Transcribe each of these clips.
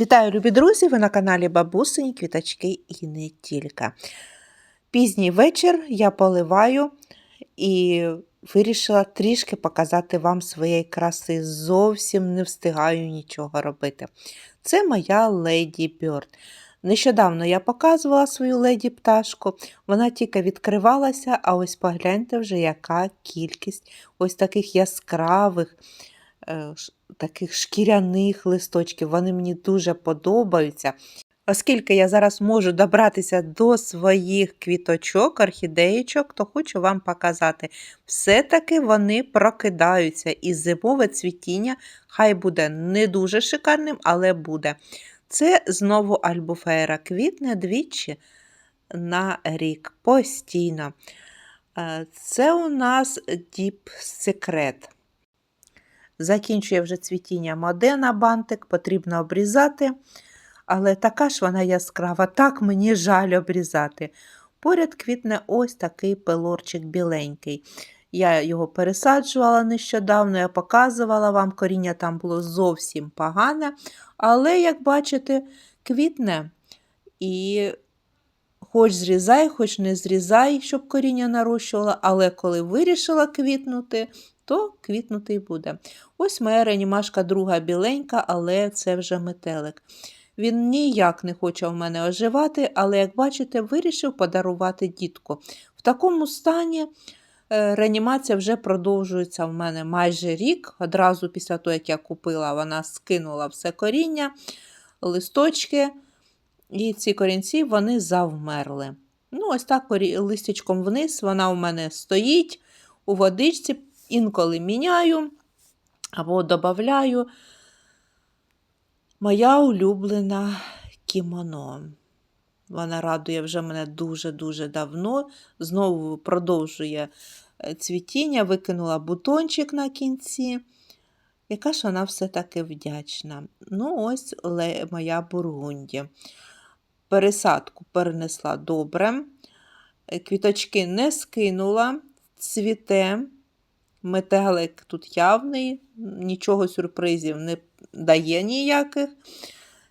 Вітаю, любі друзі! Ви на каналі Бабусині Квіточки і не тільки. Пізній вечір я поливаю і вирішила трішки показати вам своєї краси. Зовсім не встигаю нічого робити. Це моя леді Бьорд. Нещодавно я показувала свою леді пташку, вона тільки відкривалася, а ось погляньте вже, яка кількість ось таких яскравих таких шкіряних листочків. Вони мені дуже подобаються. Оскільки я зараз можу добратися до своїх квіточок, орхідеєчок, то хочу вам показати. Все-таки вони прокидаються, і зимове цвітіння хай буде не дуже шикарним, але буде. Це знову альбуфейра квітне двічі на рік постійно. Е, Це у нас Deep Secret. Закінчує вже цвітіння модена бантик, потрібно обрізати. Але така ж вона яскрава, так мені жаль обрізати. Поряд квітне ось такий пелорчик біленький. Я його пересаджувала нещодавно, я показувала вам, коріння там було зовсім погане. Але, як бачите, квітне і хоч зрізай, хоч не зрізай, щоб коріння нарощувало, але коли вирішила квітнути, то квітнути й буде. Ось моя реанімашка друга біленька, але це вже метелик. Він ніяк не хоче в мене оживати, але, як бачите, вирішив подарувати дітку. В такому стані е, реанімація вже продовжується в мене майже рік. Одразу після того, як я купила, вона скинула все коріння, листочки, і ці корінці вони завмерли. Ну, ось так листячком вниз вона у мене стоїть у водичці, інколи міняю або додаю. Моя улюблена кімоно. Вона радує вже мене дуже-дуже давно. Знову продовжує е, цвітіння, викинула бутончик на кінці. Яка ж вона все-таки вдячна. Ну, ось моя бургунді. Пересадку перенесла добре. Е, Квіточки не скинула, цвіте. Метелик тут явний, нічого сюрпризів не дає ніяких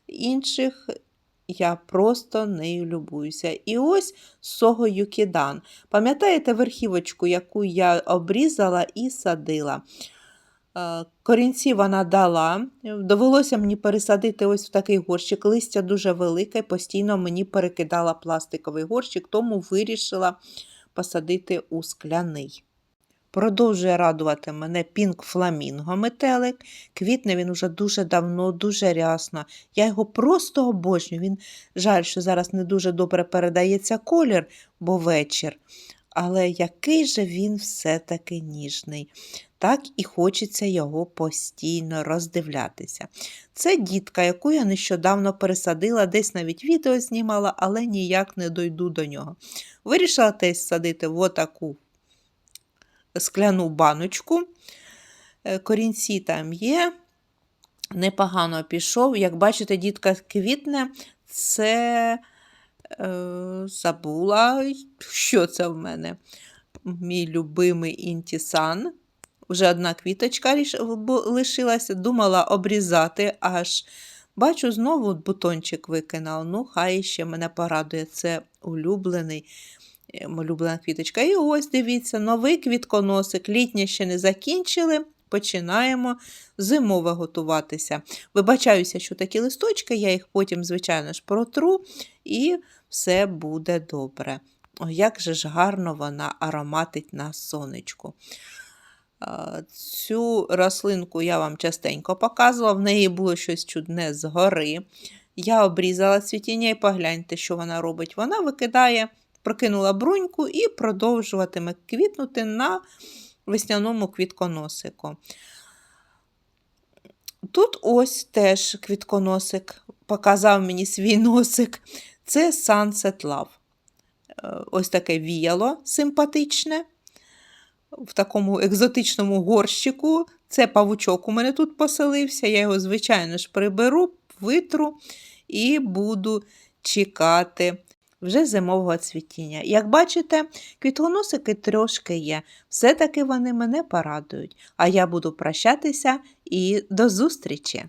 інших. Я просто нею любуюся. І ось Сого Юкідан. Пам'ятаєте верхівочку, яку я обрізала і садила? Е, Корінці вона дала. Довелося мені пересадити ось в такий горщик. Листя дуже велике, постійно мені перекидала пластиковий горщик, тому вирішила посадити у скляний. Продовжує радувати мене пінк фламінго метелик. Квітне він уже дуже давно, дуже рясно. Я його просто обожнюю. Він жаль, що зараз не дуже добре передається колір, бо вечір. Але який же він все-таки ніжний. Так і хочеться його постійно роздивлятися. Це дітка, яку я нещодавно пересадила, десь навіть відео знімала, але ніяк не дойду до нього. Вирішила теж садити в отаку скляну баночку. Е, Корінці там є. Непогано пішов. Як бачите, дітка квітне, це е, забула, що це в мене. Мій любимий інтісан. Вже одна квіточка лишилася, думала обрізати, аж бачу, знову бутончик викинув. Ну, хай ще мене порадує. Це улюблений улюблена квіточка. І ось дивіться, новий квітконосик. Літнє ще не закінчили. Починаємо зимове готуватися. Вибачаюся, що такі листочки, я їх потім, звичайно ж, протру, і все буде добре. О, як же ж гарно вона ароматить на сонечку. Цю рослинку я вам частенько показувала, в неї було щось чудне згори. Я обрізала цвітіння і погляньте, що вона робить. Вона викидає, прокинула бруньку і продовжуватиме квітнути на весняному квітконосику. Тут ось теж квітконосик показав мені свій носик. Це Sunset Love. Е, Ось таке віяло симпатичне. В такому екзотичному горщику. Це павучок у мене тут поселився. Я його, звичайно ж, приберу, витру і буду чекати вже зимового цвітіння. Як бачите, квітлоносики трошки є. Все-таки вони мене порадують. А я буду прощатися і до зустрічі!